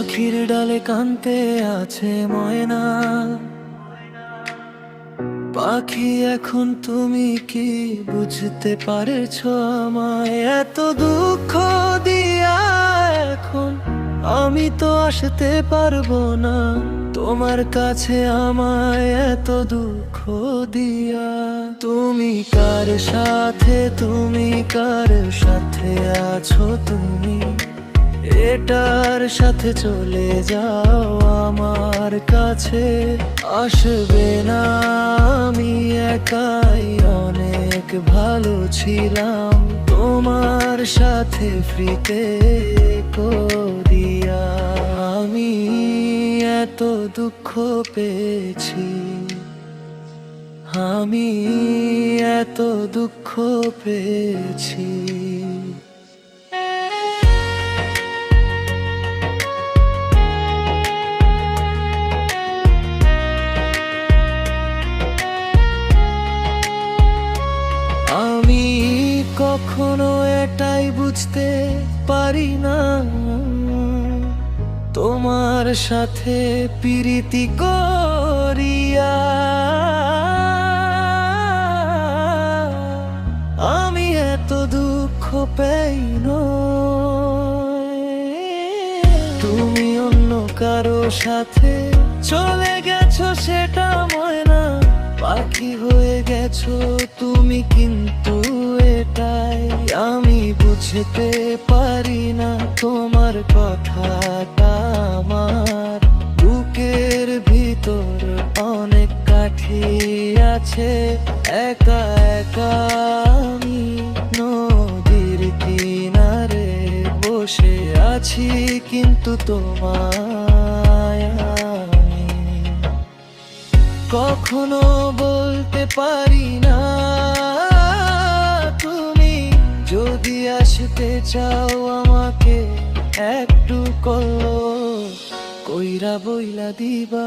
পাখির ডালে কানতে আছে ময়না। পাখি, এখন তুমি কি বুঝতে পারছ আমায়? এত দুঃখ দিয়া এখন আমি তো আসতে পারব না। তোমার কাছে আমায় এত দুঃখ দিয়া। তুমি কার সাথে, তুমি কার সাথে আছো তুমি? এটার সাথে চলে যাও, আমার কাছে আসবে না। আমি একাই অনেক ভালো ছিলাম। তোমার সাথে ফ্রিতে করিয়া আমি এত দুঃখ পেয়েছি। আমি এত দুঃখ পেয়েছি। কখনো এটাই বুঝতে পারি না। তোমার সাথে প্রীতি করিয়া আমি এত দুঃখ পাই তুমি অন্য কারও সাথে চলে গেছো, সেটা ময়না। পাখি হয়ে গেছো, তুমি কিন্তু বুঝতে পারি না তোমার কথাটা আমার। বুকের ভিতর অনেক কাঠি আছে, একা একা আমি নদীর কিনারে বসে আছি কিন্তু তোমায় কখনো বলতে পারি না। যদি আসতে চাও আমাকে একটু কল কইরা বইলা দিবা।